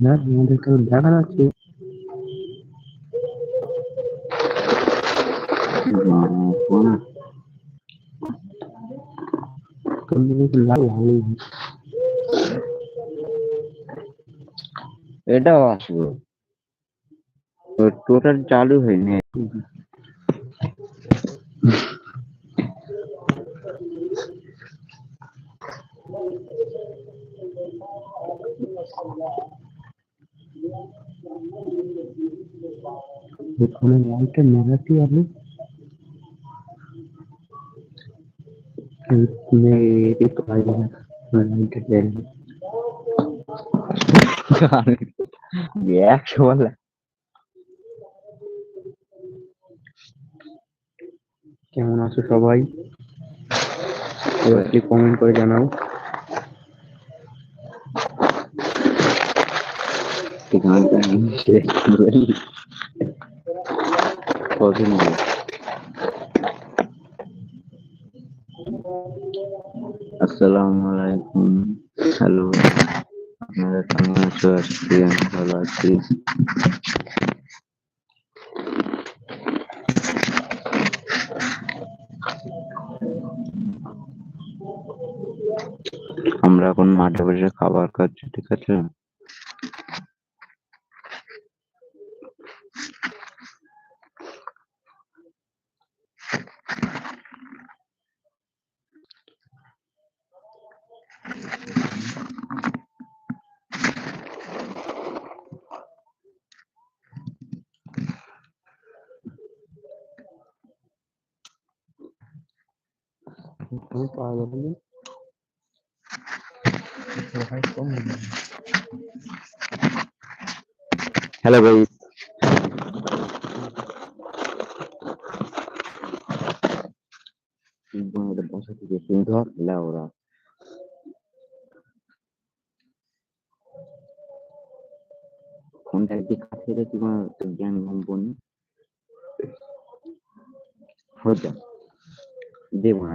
না আমাদের তো দেখা যাচ্ছে তোর লাল লাল এটাও আসব টোটাল চালু হয়নি বিতরণে লাইটে মেরাতি আলু কেমন আছো সবাই? কমেন্ট করে জানাও। কদিন। আসসালামু আলাইকুম। হ্যালো, আপনারা কেমন আছো? আজকে আমি ভালো আছি। আমরা এখন মাঠে বসে খাবার খাচ্ছি, ঠিক আছে? তুমি পাওয়া যাবে না সবাই কম হ্যালো ভাই বসা থেকে তুমি ধর ওরা ফোনটা একদিকে কাছে রেখে তোমার জ্ঞান ঘুম পড়নি হচ্ছে দেবো না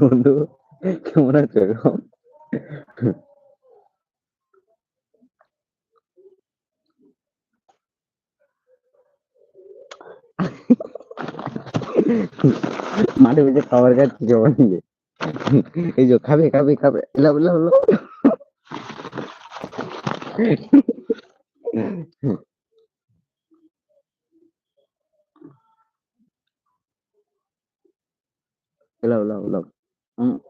বন্ধু কেমন আছো এখন? মাঠে বসে খাবার খাচ্ছি সবাই মিলে এই যে খাবে খাবে খাবে। লাভ লাভ লাভ লাভ লাভ লাভ um,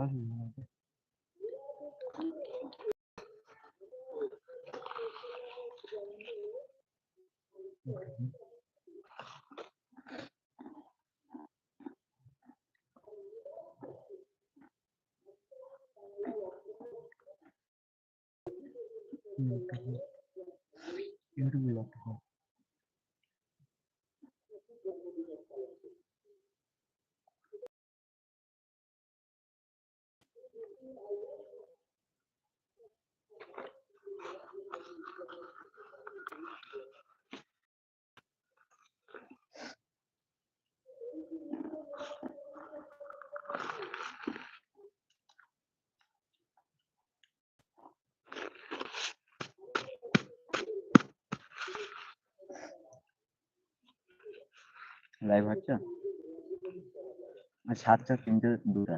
하시는 건데. 여름을 앞두고 লাইভ হচ্ছে আর সাতটা তিনটে দুটা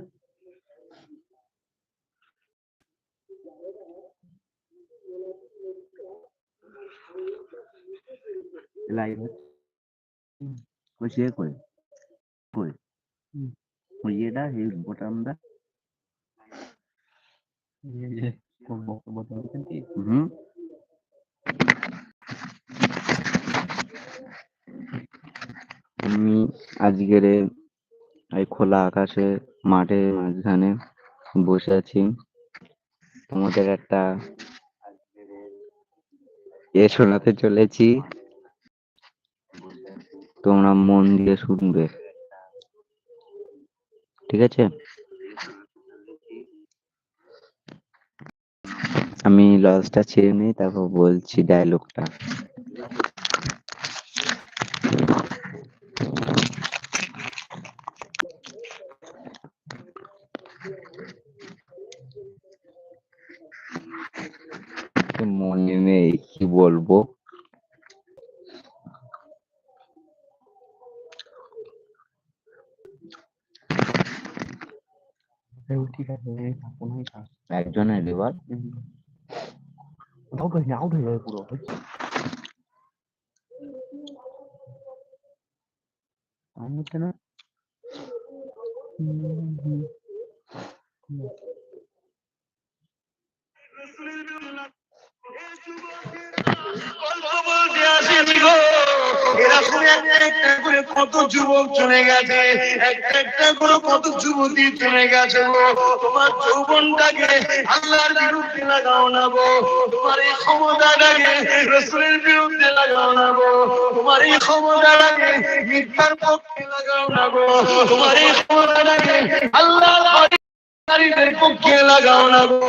লাইভ ওই সে কই কই হুম। ওই এটা এই বোতামটা এই যে কোন বক্তব্য দিয়েছেন কি হুম আমি আজকের এই খোলা আকাশে মাঠের মাঝখানে বসে আছি। তোমাদের একটা এ শোনাতে চলেছি। তোমরা মন দিয়ে শুনবে। ঠিক আছে? আমি লজটা ছেড়ে নিই, তারপর বলছি ডায়লগটা মনে নেই কি বলব এই ঠিক আছে এই থাকুন এই থাক একজনের লিভার আউট হয়ে আউট হয়ে যাবে পুরো আমি হচ্ছে না একটা করে কত যুবক চলে গেছে একটা করে কত যুবতী চলে গেছে গো। তোমার যৌবনটাকে আল্লাহর বিরুদ্ধে লাগাও না গো। তোমার এই ক্ষমতাটাকে রসুলের বিরুদ্ধে লাগাও না গো। তোমার এই ক্ষমতাটাকে মিথ্যার পক্ষে লাগাও না গো। তোমার এই ক্ষমতাটাকে আল্লাহ নারীদের পক্ষে লাগাও না গো।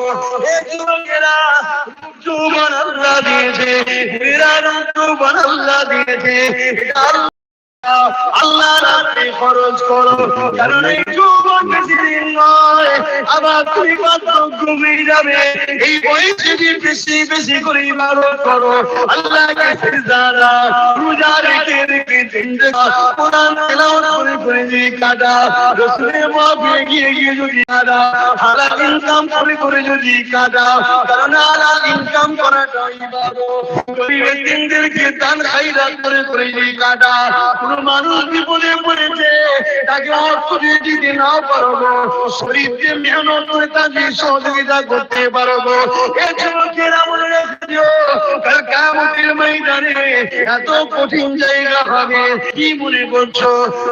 যৌবন আল্লাহ দিয়েছে। এরা যৌবন দিয়েছে। আল্লাহ রাতে খরচ করো, কারণ এই যৌবন বেশি দিন নয়, আবার তুমি কত ঘুমিয়ে যাবে এই বয়সে যদি বেশি বেশি করে ইবাদত করো। আল্লাহকে সিজদা রোজা রেখে রেখে জিন্দে কোরআন তেলাওয়াত করে করে যদি কাটা, রসুলের মাহফিলে গিয়ে গিয়ে যদি কাটা, হালাল ইনকাম করে করে যদি কাটা, কারণ হালাল ইনকাম করাটা ইবাদত। গরিবের দিনদেরকে দান খাইরাত করে করে যদি কাটা কোন মানুষ বিপদে পড়েছে, তাকে অর্থ দিয়ে দিতে না পারব, শরীরকে মেহনত করে তাকে সহযোগিতা করতে পারব। এ যুবকেরা মনে রাখিও কাল কামতের ময়দানে এত কঠিন জায়গা হবে, কি মনে করছ?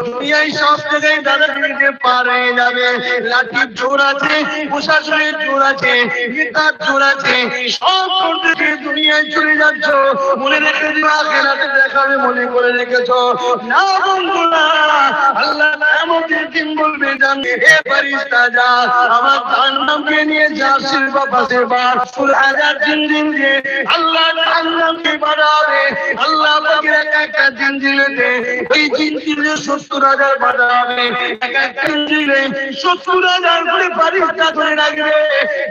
দুনিয়ায় সব জায়গায় দাদা দিতে পারে যাবে, লাঠির জোর আছে, প্রশাসনের জোর আছে, নেতার জোর আছে, সব দুনিয়ায় চলে যাচ্ছ, মনে রেখে দিও, আখেরাতে দেখাবে, মনে করে রেখেছো। না বন্ধুরা, আল্লাহ নামতের দিন বলবে জান। এ ফারিস্তা যা আমার জান্নামকে নিয়ে যা শিল্পা পাশে বার। ফুল হাজার দিন দিন দিয়ে আল্লাহ জান্নামকে বাড়াবে। আল্লাহ পাকের এক একটা দিন দিলেতে ওই দিন দিলে সত্তর হাজার বাড়াবে। এক একটা দিন দিলে সত্তর হাজার করে ফারিস্তা ধরে রাখবে।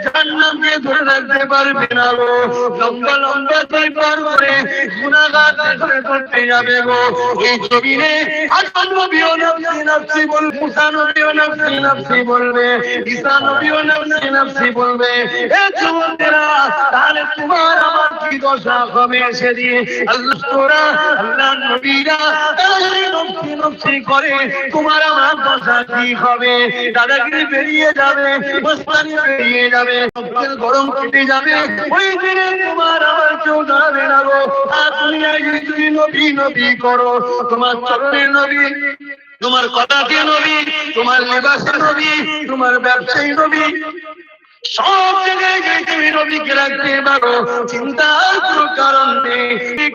জান্নামকে রাখতে পারবে না গো। লম্বা লম্বা দুই পার করে গুনাহগার ধরে করতে যাবে গো। এই জমিনে হাসান নবীও নফসি নফসি বল মুসা নবীও নফসি নফসি বলবে। ঈসা নবীও নফসি নফসি বলবে। এ যুবকেরা, তাহলে তোমার আমার কি দশা হবে সেদিন? আল্লাহ তোরা, আল্লাহ নবীরা যদি নফসি নফসি করে তোমার আমার দশা কি হবে? দাদাগিরি বেরিয়ে যাবে বেরিয়ে যাবে গরম কেটে যাবে। ওই দিনে তোমার আমার কেউ দাঁড়াবে না গো। আর তুমি নবী নবী করো। তোমার চরণের নবী, তোমার কথাকে নবী? তোমার লেবাসে নবী, তোমার ব্যবসায়ী নবী। সব জায়গায় গিয়ে তুমি নবীকে রাখতে পারো। চিন্তার কোনো কারণ নেই। এই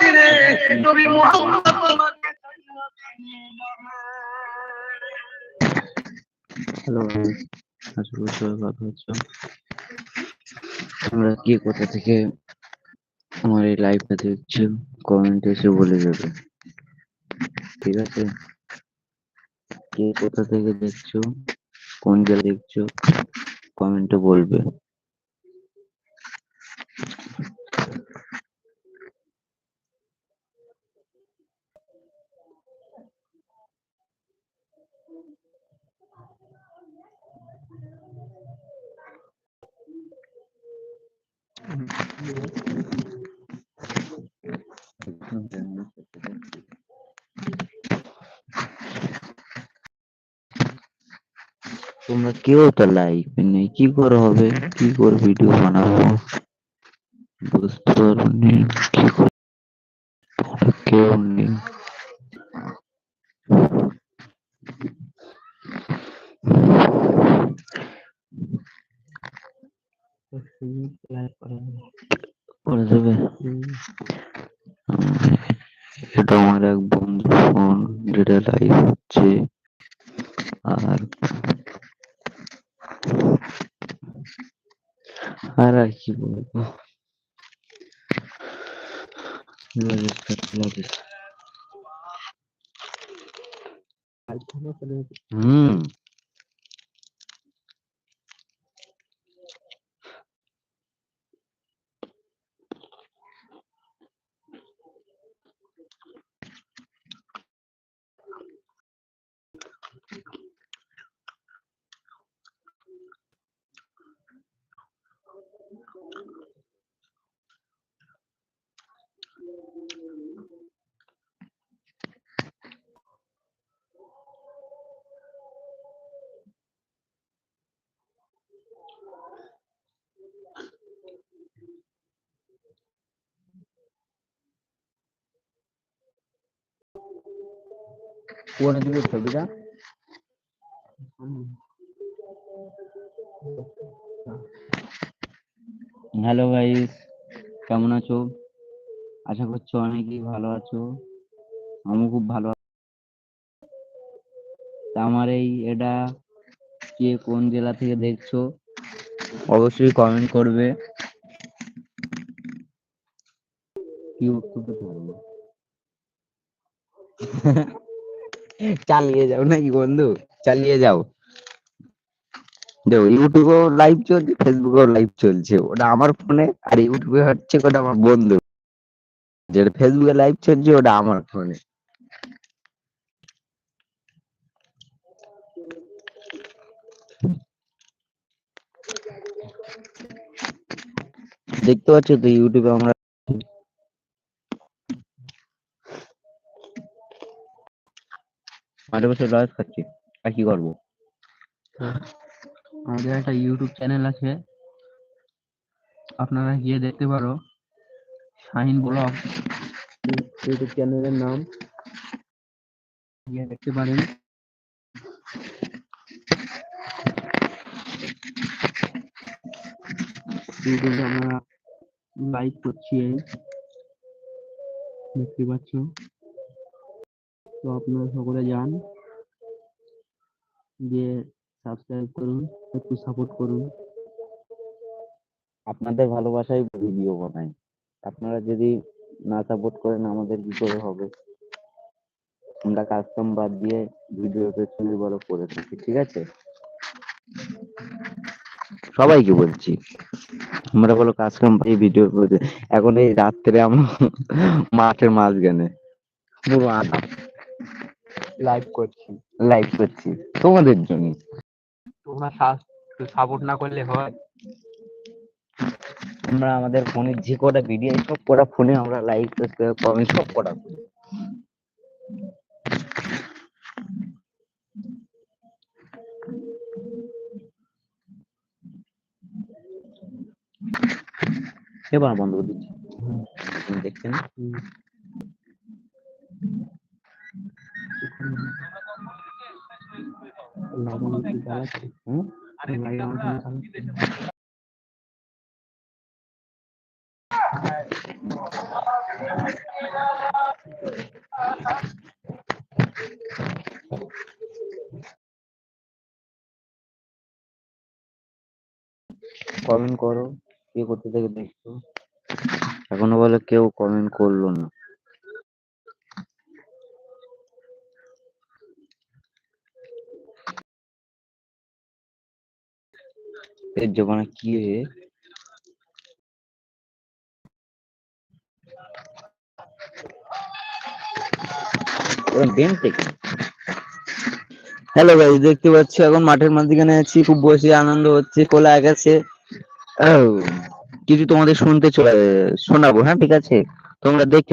দিনে নবী মুহাম্মদ হ্যালো আসলে সবাই ভালো আছো। তোমরা কে কোথা থেকে আমার এই লাইভটা দেখছ কমেন্ট এসে বলে যাবে ঠিক আছে? কে কোথা থেকে দেখছ, কোন জায়গায় দেখছ কমেন্টে বলবে। তোমরা কেউ তো লাইভ নেই। কি করে হবে? কি করে ভিডিও বানাবো? বুঝতে পারনি কি করে। কেউ নেই। এটা আমার এক বন্ধু ফোন যেটা লাইভ হচ্ছে। notice. Hmm. হুম দিনের ছবিটা? হ্যালো গাইস কেমন আছো? আশা করছি অনেকেই ভালো আছো। আমি খুব ভালো আমার এই এটা কে কোন জেলা থেকে দেখছ, অবশ্যই কমেন্ট করবে। কি উত্তর পারব চালিয়ে যাও নাকি বন্ধু? চালিয়ে যাও। দেখো ইউটিউবেও লাইভ চলছে ফেসবুকেও লাইভ চলছে। ওটা আমার ফোনে আর ইউটিউবে হচ্ছে ওটা আমার বন্ধু। যেটা ফেসবুকে লাইভ চলছে, ওটা আমার ফোনে দেখতে পাচ্ছ তো ইউটিউবে আমরা মাঝে বসে লস খাচ্ছি আর কি করব? আমাদের একটা ইউটিউব চ্যানেল আছে। আপনারা গিয়ে দেখতে পারো শাহিন ব্লগ। ইউটিউব চ্যানেলের নাম। গিয়ে দেখতে পারেন। ইউটিউবে আমরা লাইভ করছি এই। দেখতে পাচ্ছ? তো আপনারা সকলে যান। গিয়ে সাবস্ক্রাইব করুন, একটু সাপোর্ট করুন। আপনাদের ভালোবাসায় ভিডিও বানাই। আপনারা যদি না সাপোর্ট করেন, আমাদের কি করে হবে? আমরা কাস্টম বাদ দিয়ে ভিডিও পেছনে বড় করে থাকি ঠিক আছে? সবাইকে বলছি, আমরা বলো কাস্টম এই ভিডিও এখন এই রাত্রে আমরা মাঠের মাঝখানে পুরো আধা লাইভ করছি লাইভ করছি। তোমাদের জন্য। তোমরা সাপোর্ট না করলে হয়। আমরা আমাদের ফোনে যে কটা ভিডিও সব কটা ফোনে আমরা লাইক সাবস্ক্রাইব কমেন্ট সব কটা এবার বন্ধ করে দিচ্ছি। দেখছেন? কমেন্ট করো কে কোথা থেকে দেখছ? এখনও বলে কেউ কমেন্ট করল না। এর জমানা কি হে হ্যালো গাইস দেখতে পাচ্ছি এখন মাঠের মাঝখানে আছি, খুব বসে আনন্দ হচ্ছে, কোলা গেছে কিছু তোমাদের শুনতে চলে, শোনাবো হ্যাঁ ঠিক আছে? তোমরা দেখতে।